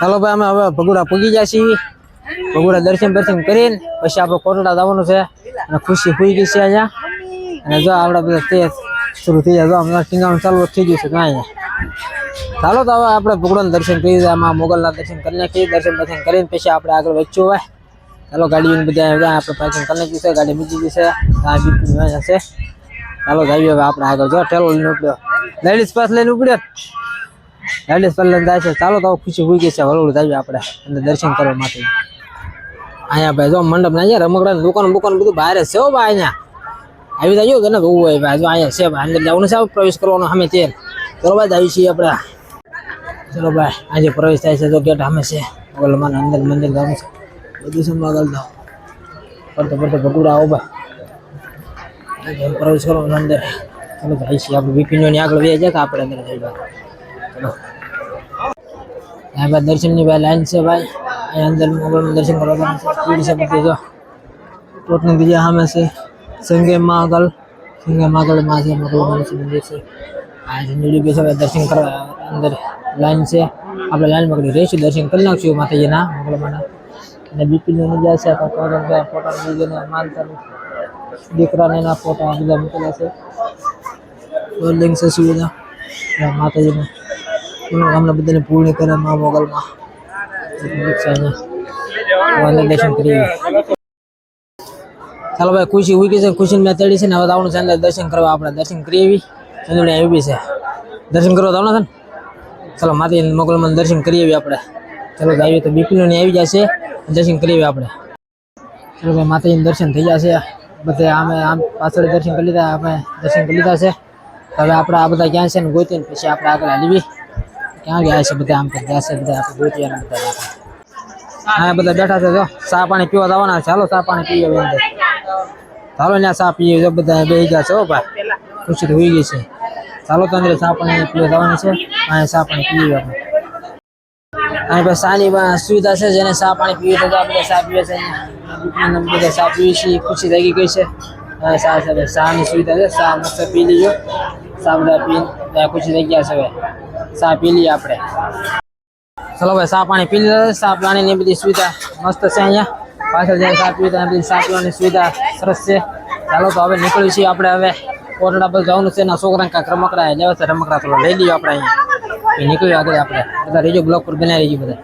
ચાલો ભાઈ, અમે હવે ભગુડા પૂગી ગયા છીએ. ભગુડા દર્શન દર્શન કરીને પછી આપણે કોટડા જવાનું છે. અને ખુશી પૂઈ ગઈ છે અહીંયા. અને જો આપણે બધા તે શરૂ થઈ જાય. જો હમણાં ટીંગાણું ચાલુ થઈ ગયું છે તો અહીંયા. ચાલો તો હવે આપણે ભગવાન દર્શન કરી દઈએ આમાં મોગલના દર્શન કરી નાખીએ. દર્શન દર્શન કરીને પછી આપણે આગળ વધશું હોય ચાલો ગાડીઓને બધા અહીંયા આપણે પાર્કિંગ કરી નાખ્યું છે. ગાડી મૂકી દીધી છે. આ બીપી અહીંયા છે. ચાલો જઈએ હવે આપણે આગળ જો ઠેલો લઈને ઉપડ્યો. લેડીઝ પાસ લઈને ઉપડ્યો. ચાલો તો ખુશી હોઈ ગઈ છે. વલોડ જઈએ આપણે અંદર દર્શન કરવા માટે. અહીંયા ભાઈ જો મંડપ ના અહીંયા રમકડા, દુકાન બુકાન બધું બહાર છે ભાઈ અહીંયા. આવી જાય કે ને હોય ભાઈ. જો અહીંયા છે ભાઈ. અંદર જવાનું છે પ્રવેશ કરવાનો અમે તે બરોબર જ આવી છીએ આપણે. ચલો ભાઈ, આજે પ્રવેશ થાય છે. તો ગેટ અમે છે. ઓલમાં અંદર મંદિર જવાનું છે. બધું સંભાળ દો પડતો પડતો ભગુડા આવો ભાઈ. પ્રવેશ કરવાનો અંદર. ચલો ભાઈ છીએ આપણે. બીપીનો આગળ વ્યાજ કે આપણે અંદર જઈ ચલો. यहाँ पर दर्शन की भाई लाइन से भाई यहाँ अंदर मोबाइल में दर्शन करवा देना स्पीड से बता जो टोटल दीजिए हमें से संगे मागल संगे मागल माँ से मगल माँ से मंदिर से आज नीडी पे सब दर्शन करवा अंदर लाइन से આપણે લાઈન પકડી રહીશું દર્શન કરી નાખશું માતાજીના મોગલમાના અને બીપીની જાય છે તો કવર ફોટા મૂકીને માનતા દીકરાને એના ફોટા બધા મૂકેલા છે લિંક છે સુવિધા માતાજીને અમને બધાને પૂર્ણ કરે મા મોગલમાં અંદર દર્શન કરીએ ચાલો ભાઈ ખુશી ઉઈ છે ખુશી મેં તેડી છે ને હવે આવવાનું છે અંદર દર્શન કરવા આપણે દર્શન કરી આવી ચંદુડી આવી બી છે દર્શન કરવા આવવાના છે ને ચાલો માતાજી મોગલમાં દર્શન કરી આવી આપણે ચાલો આવી તો બીપીનો ની આવી જશે દર્શન કરી આવી આપણે ચાલો ભાઈ માતાજીનું દર્શન થઈ જશે. બધે આમે આમ પાછળ દર્શન કરી લીધા, આપણે દર્શન કરી લીધા છે. હવે આપણે આ બધા ક્યાં છે ને ગોતીને પછી આપણે આગળ હાલીવી ક્યાં ગયા છે બધા આમ ગયા છે બધા આપણે બધા હા, બધા બેઠા છે, જો, ચા પાણી પીવા જવાના ચાલો ચા પાણી પીએ અંદર. ચાલો ત્યાં ચા પીએ, જો, બધા બે ગયા છે ભાઈ. ખુશી તો ગઈ છે. ચાલો તો અંદર ચા પાણી પીવા જવાની છે. અહીંયા ચા પાણી પીએ આપણે. અહીં પછી સાની સુવિધા છે જેને ચા પાણી પીવે તો બધા ચા પીવે છે બધા ચા પીવી છે ખુશી થઈ ગઈ છે. ચા છે સુવિધા છે, ચા મસ્ત પી લીજો. ચા બધા પી ખુશી થઈ ગયા છે હવે. ચા પી લઈએ આપણે. ચલો ભાઈ, ચા પાણી પી લીધા ચા પાણીની બધી સુવિધા મસ્ત છે અહીંયા. પાછળ જઈને ચા પીવી બધી ચા પીવાની સુવિધા સરસ છે. ચાલો તો હવે નીકળીએ છીએ આપણે હવે કોટડા પર જવાનું છે, એના છોકરાને કાંઈક રમકડા લેવા છે, રમકડા થોડા લઈ લઈએ આપણે અહીંયા. નીકળ્યું આગળ આપણે. બધા રેજો બ્લોક પર બનાવી રહીજો બધા.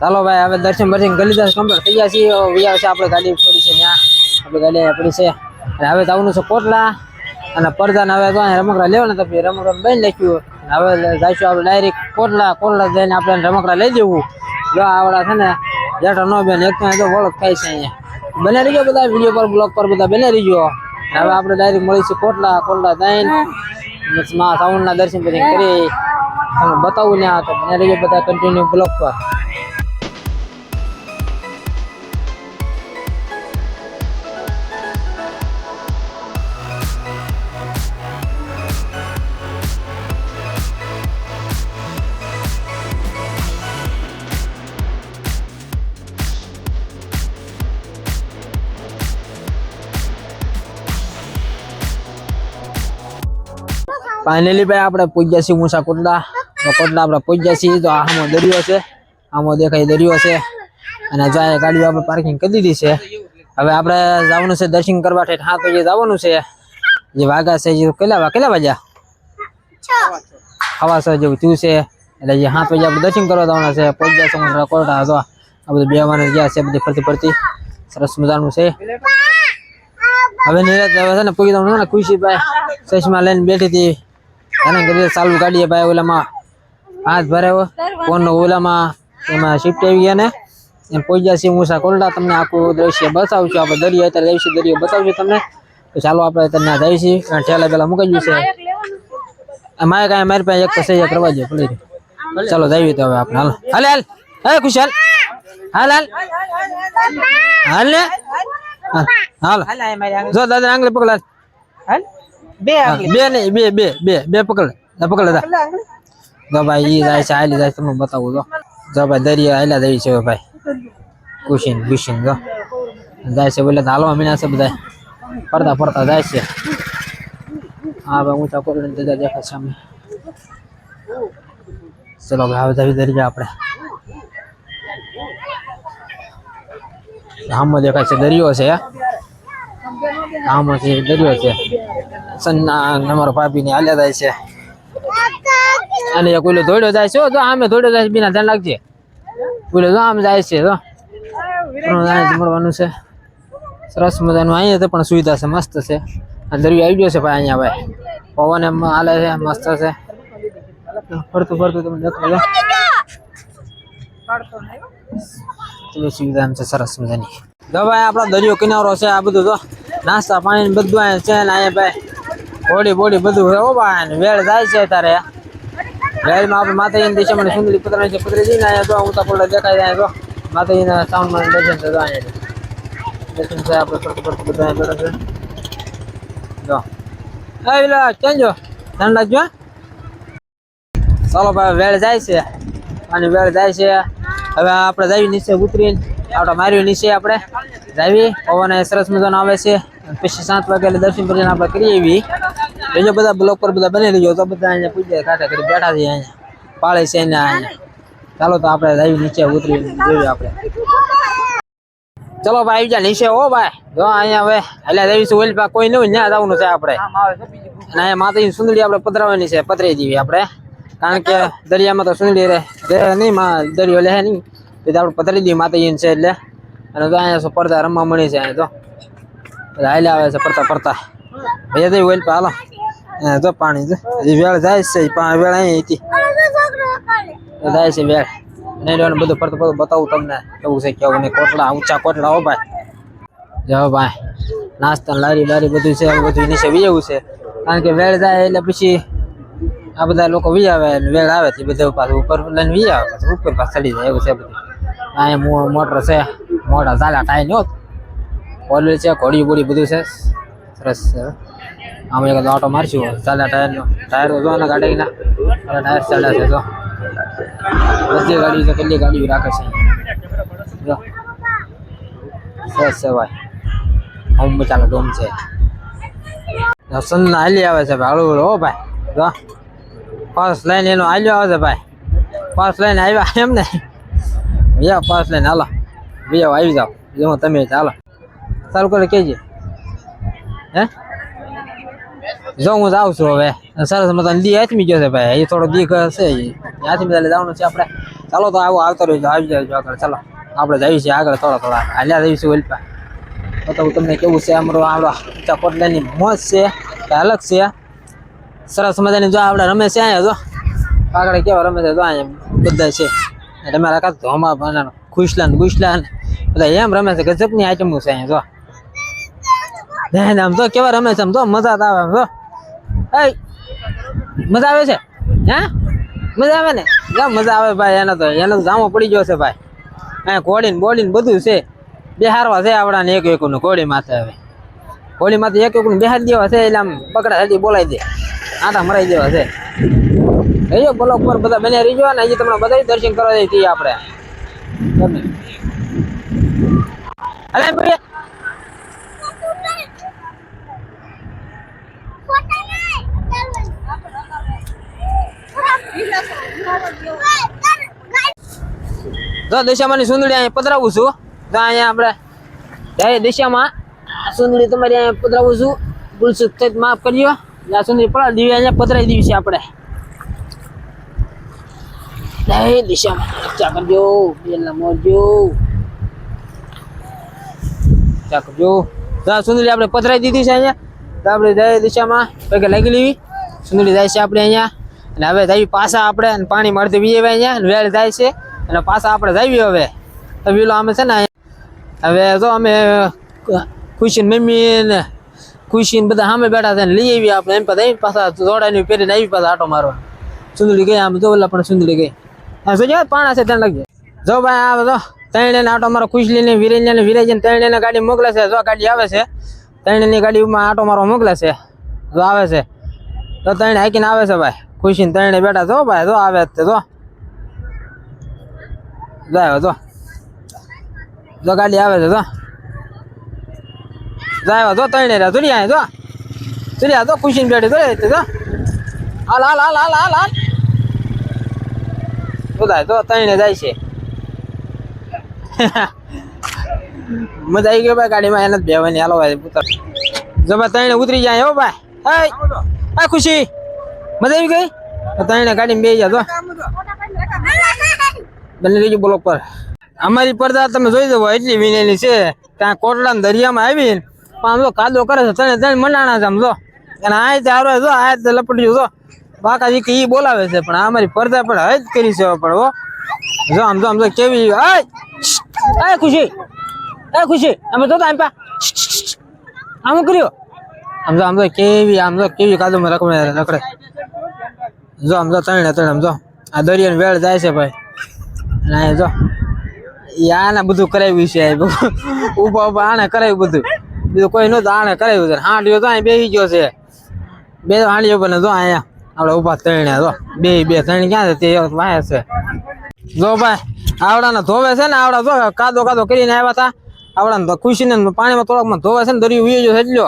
ચાલો ભાઈ, હવે દર્શન બર્શન ગલીદાસ કમ્પ્લીટ થઈ ગયા છીએ. હવે છે, આપણે ગાડી પડી છે ત્યાં. આપણે ગાડી પડી છે. અને હવે જવાનું છે કોટલા અને પડદાને હવે તો રમકડા લેવાના તો રમકડા બની નાખ્યું હવે જઈશું આપણે ડાયરેક્ટ કોટલા કોટલા જઈને આપણે રમકડા લઈ જવું. જો આવડા છે ને, જેઠા નો બેન, એક તો ઓળખ થાય છે અહીંયા. બને રહીજો બધા વીડિયો પર બ્લોગ પર બધા બને રહીજો. હવે આપણે ડાયરેક્ટ મળીશું કોટલા કોટલા જઈને. માં સાઉન્ડના દર્શન બધી કરી તમને બતાવું ને આ તો બને રહીજો બધા કન્ટિન્યુ બ્લોગ પર. ફાઇનલી ભાઈ, આપણે પૂજ્યા છીએ મુસા કોટડા કોટડા આપણે પૂજ્યા છીએ. તો આમો દરિયો છે. આમો દેખાય દરિયો છે. અને જાય ગાડીઓ આપણે પાર્કિંગ કરી દીધી છે. હવે આપણે જવાનું છે દર્શન કરવા ઠેઠ હાથ વાગે જવાનું છે. જે વાગા છે જે કેટલા કેટલા વાગ્યા? હવા સર જેવું થયું છે. એટલે જે હાથ વાગે આપણે દર્શન કરવા જવાના છે. પૂજ્યા સમુદ્ર કોરડા. હતો આ બધું બે વાર ગયા છે, બધી ફરતી ફરતી. સરસ મજાનું છે. હવે નિરાત છે ને પૂછી દઉં ને ખુશીભાઈ ચશ્મા લઈને બેઠી હતી. એને કીધું ચાલુ ગાડીએ ભાઈ ઓલામાં હાથ ભરાયો ફોનનો ઓલામાં એમાં શિફ્ટ આવી ગયા ને. એમ પહોંચ્યા છીએ મુસા કોલડા. તમને આખું દ્રશ્ય બતાવશું. આપણે દરિયા અત્યારે જઈશું દરિયો બતાવશું તમને. તો ચાલો આપણે અત્યારે ત્યાં જઈશું ઠેલા પેલા મૂકી ગયું છે મારે કાંઈ મારી પાસે એક તો સહી કરવા જોઈએ પડી ચાલો જઈએ તો હવે આપણે. હાલ. હાલ હાલ. હે ખુશાલ હાલ હાલ. હાલ ને. હાલ. હાલ જો દાદા આંગળી પકડ બે બે નહીં બે બે બે બે પકડ પકડ જો. ભાઈ ઈ જાય છે આયલી જાય તમને બતાવું જો જો ભાઈ દરિયા આયલા દઈ છે ભાઈ. કુશીન બુશીન જો. જાય છે બોલે હાલવા મીના છે બધા ફરતા ફરતા જાય છે. હા ભાઈ ઊંચા કોરડે દાદા દેખાય સામે. ચલો હવે આવી દરિયા આપણે. હામો દેખાય છે દરિયો છે આમાં છે દરિયો છે, સન્ના અમારો ભાભી ને હાલ્યા જાય છે. અને એક ઓલો દોડ્યો જાય છે તો આમે દોડ્યો જાય છે, બીના ધ્યાન લાગજે ઓલો તો આમ જાય છે, તો. મળવાનું છે. સરસ મજાનું અહીંયા તો પણ સુવિધા છે, મસ્ત છે. અને દરિયો આવી ગયો છે ભાઈ અહીંયા ભાઈ. પવન એમ હાલે છે, મસ્ત છે. ફરતું ફરતું તમે દેખો છો સુવિધા એમ છે, સરસ મજાની. તો ભાઈ, આપણો દરિયો કિનારો છે, આ બધું જો. નાસ્તા પાણી બધું અહીંયા છે ને અહીંયા ભાઈ. બોડી બોડી બધું હો ભાઈ ને વેળ જાય છે તારે વેળમાં આપણે માતાજીની દિશામાં સુંદરી પત્ર છે પતરી જઈને અહીંયા જો ઉતા પડે દેખાય જાય જો. માતાજીના સાઉન્ડમાં દર્શન છે. અહીંયા દર્શન છે આપણે ફરતું ફરતું બધા બેઠા છે. જો. એ પેલા ચેન્જો ધ્યાન. ચાલો ભાઈ વેળ જાય છે. અને વેળ જાય છે. હવે આપણે જાવી નીચે ઉતરીને આપણે માર્યું નીચે આપણે. જાવી, પવન સરસ મજાનો આવે છે. પછી સાત વાગે એટલે દર્શન કરીને આપણે કરીએ એવી. બીજો બધા બ્લોક પર બધા બની રહ્યો તો બધા અહીંયા પૂજા કાંઠે કરી બેઠા છીએ અહીંયા. પાળે છે ને ચાલો તો આપણે આવી નીચે ઉતરી જોઈએ આપણે. ચલો ભાઈ, આવી નીચે હો ભાઈ. જો અહીંયા હવે એટલે છે ઓલી પાસે કોઈ નહીં ના જવાનું છે આપણે. અને અહીંયા માતાજી સુંદરી આપણે પધરાવવાની છે પતરી જેવી આપણે. કારણ કે દરિયામાં તો સુંદરી રહે. નહીં, માં દરિયો લે નહીં. એટલે આપણે પતરી દઈએ માતાજીને છે એટલે. અને તો અહીંયા પડદા રમવા મળી છે અહીંયા તો. હાલે આવે છે પડતા પડતા ભૈયા તો ઓઈલ હાલો તો પાણી જો હજી વેળ જાય છે વેળ અહીં હતી. જાય છે વેળ. નહીં લેવાનું બધું ફરતું ફરતું બતાવું તમને કેવું છે, કેવું નહીં. કોટડા, ઊંચા કોટડા હો ભાઈ. જો ભાઈ, નાસ્તા લારી લારી બધું છે, બધું નીચે વીજવું છે. કારણ કે વેળ જાય એટલે પછી આ બધા લોકો વી આવે વેળ આવે તે બધા પાછું ઉપર લઈને વી આવે, પાછું ઉપર પાછું ચડી જાય, એવું છે બધું. અહીંયા મોટર છે મોટા ઝાલા ટાઈ નો ઓલું છે, ઘોડી બોડી બધું છે. સરસ છે. આમ એક ઓટો મારશું. ઝાલા ટાયરનો ટાયર જો ને ગાડીના. ટાયર ચાલે છે, જો. બધી ગાડી છે, કેટલી ગાડીઓ રાખે છે. જો. સરસ છે ભાઈ. હોમ ચાલે ડોમ છે. દર્શન હાલી આવે છે ભાઈ હળવું હો ભાઈ. જો. ફર્સ્ટ લાઈન એનો હાલ્યો આવે છે ભાઈ. ફર્સ્ટ લાઈન આવ્યા એમ ને ભૈયા ફર્સ્ટ લાઈન, હાલો. ભાઈ આવી જાઓ. જો તમે ચાલો ચાલુ કરે કહેજે. હે? જો હું જાઉં છું હવે. સરસ મતલબ દી આથમી ગયો છે ભાઈ. એ થોડો દીક છે આથમી તાલે જવાનું છે આપણે. ચાલો તો આવો આવતો રહ્યો આવી જાય આગળ. ચાલો, આપણે જઈએ છીએ આગળ થોડા થોડા. હાલ્યા જઈશું ઓલપા. બતાવું તમને કેવું છે, અમારો આપણો ઊંચા કોટલાની મોજ છે અલગ છે? સરસ મજાની જો આપણે રમે છે અહીંયા જો. આગળ કેવા રમે છે, જો અહીંયા બધા છે. તમારા કાંઈ ધોમા ખુશલા ને ગુશલા ને બધા એમ રમે છે, ગજબની આઈટમો છે અહીંયા જો. આમ તો કેવા રમે છે મજા આવે, આમ મજા આવે છે? હે? મજા આવે ને? કેમ મજા આવે ભાઈ, એને તો, એને જામો પડી ગયો છે ભાઈ. અહીંયા ઘોડી ને બોડી ને બધું છે. બે હારવા છે આપણાને એક એક નું ઘોડી માથે હવે. ઘોડી માથે એક એક નું બેહાડી દેવા છે, એટલે આમ પકડા હજી બોલાવી દે. આટા મરાઈ દેવા છે. રહીજો બ્લોક પર બધા બને રહીજો ને હજી તમને બધા દર્શન કરવા જઈએ આપણે. અરે ભાઈ તો દિશામાંની સુંદરી અહીંયા પધરાવું છું. તો અહીંયા આપણે ડાયરેક્ટ દિશામાં સુંદરી તમારી અહીંયા પધરાવું છું. ભૂલચૂક થઈ માફ કરજો. આ સુંદરી પડા દીવી અહીંયા પધરાવી દીધી છે આપણે. ડાયરેક્ટ દિશામાં ચા કરજો. બેલના મોરજો ચા કરજો. તો આ સુંદરી આપણે પધરાવી દીધી છે અહીંયા. તો આપણે ડાયરેક્ટ દિશામાં પગે લાગી લેવી. સુંદરી જાય છે આપણે અહીંયા. અને હવે જઈએ પાછા આપણે પાણી મળતી બીજે અહીંયા વેળ જાય છે. અને પાછા આપણે જઈએ હવે. તો પેલો અમે છે ને હવે જો અમે ખુશીને મમ્મી ને ખુશીને બધા સામે બેઠા છે ને લઈ આવી આપણે. એમ પછી પાછા દોડાની પહેરીને આવી પાછા આટો મારવા. સુંદરી ગઈ આમ જો પણ સુંદરી ગઈ. હા જોજો પાણા છે ત્યાં લાગજે જો ભાઈ આવે તો ત્રણે ને આટો મારો ખુશ લઈને વિરેજ ને વિરેજ ને ત્રણે ગાડી મોકલે છે. જો ગાડી આવે છે ત્રણેની ગાડીમાં આટો મારો મોકલે છે. જો આવે છે. તો ત્રણે હાકીને આવે છે ભાઈ. ખુશી ત્રણે બેઠા તો ભાઈ, જો આવે તે, જો. જાય જો. જો ગાડી આવે છે, જો. જાય જો ત્રણે રહ્યા, જોડી આય જો. આ, જો ખુશી બેઠી તો જો જો. હાલ હાલ હાલ હાલ હાલ હાલ. બધા તો ત્રણે જાય છે. મજા આવી ગયો ભાઈ, ગાડીમાં એને જ બેવાની હાલો ભાઈ પુત્ર જો ભાઈ ત્રણે ઉતરી જાય હો ભાઈ. આ ખુશી. મજા આવી ગઈ? તો ત્રણે ગાડીમાં બે જા તો. બને રહીજો બ્લોક પર. અમારી પડદા તમે જોઈ દો એટલી વિનેલી છે. ત્યાં કોટડા દરિયામાં આવીને પણ તો કાદો કરે છે તને તને મનાણા છે આમ જો. અને આ રીતે હારો જો, આ રીતે લપટ્યું જો. બાકા જી એ બોલાવે છે, પણ અમારી પડદા પણ હજ કરી છે પણ હો. જો આમ જો આમ જો, કેવી આય! ખુશી! એ ખુશી! અમે જોતા આમ પા. આમ કર્યો. આમ જો આમ જો, કેવી, આમ જો, કેવી કાદો રખડે રકડે જો આમ જો ત્રણે ત્રણ જો. આ દરિયાની વેળ જાય છે ભાઈ. અને આ જો આને બધું કરાવ્યું છે ઊભા ઊભા આને કરાવ્યું બધું. બીજું કોઈ નહોતું, આને કરાવ્યું છે. હાંડિયો તો અહીં બેસી ગયો છે. બે હાંડિયો પણ જો અહીંયા આપણે ઊભા ત્રણે જો. બે બે, ત્રણ ક્યાં છે તે વાય છે. જો ભાઈ, આવડાને ધોવે છે ને આવડા જો કાદો કાદો કરીને આવ્યા હતા. આવડાને ખુશીને પાણીમાં થોડાકમાં ધોવે છે ને દરિયો ઉયો છે એટલો.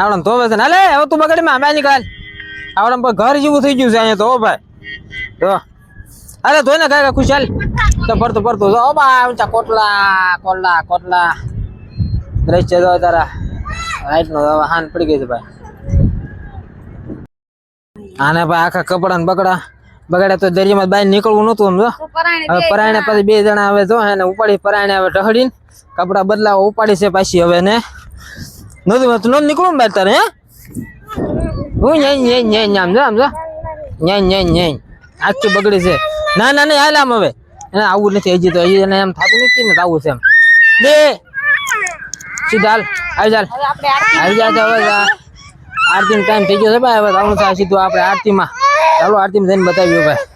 આવડાને ધોવે છે ને. હાલે, હવે તું બગડીમાં બે નીકાળ આવડા ઘર જેવું થઈ ગયું છે અહીંયા તો ભાઈ. જો. અરે ધોઈ ને કાંઈ ખુશાલ તો ફરતો ફરતો. જો ઓ બા ઊંચા કોટલા કોટલા કોટલા. દ્રશ્ય જો તારા. રાઈટ નો હવે હાન પડી ગઈ છે ભાઈ. આને ભાઈ આખા કપડા ને બગડા. બગડ્યા તો દરિયામાં બહાર નીકળવું નતું સમજો હવે પરાયણે પછી બે જણા હવે જો એને ઉપાડી પરાયણે હવે ઢહડીને કપડા બદલાવા ઉપાડી છે પાછી હવે ને. નતું નતું નીકળવું ને બહાર તારે હે? હું ન્યાય ન્યાય ન્યાય ન્યામ જો આમ જો ન્યાય ન્યાય. ન્યાય આખી બગડી છે. ના ના નહીં હાલ આમ હવે. એને આવું નથી હજી તો હજી એને એમ થતું નથી ને આવું છે એમ. બે. સીધા હાલ આવી ચાલ આવી જાય તો હવે આરતી નો ટાઈમ થઈ ગયો છે ભાઈ. હવે આવું થાય સીધું આપણે આરતીમાં. ચાલો આરતીમાં જઈને બતાવ્યું ભાઈ.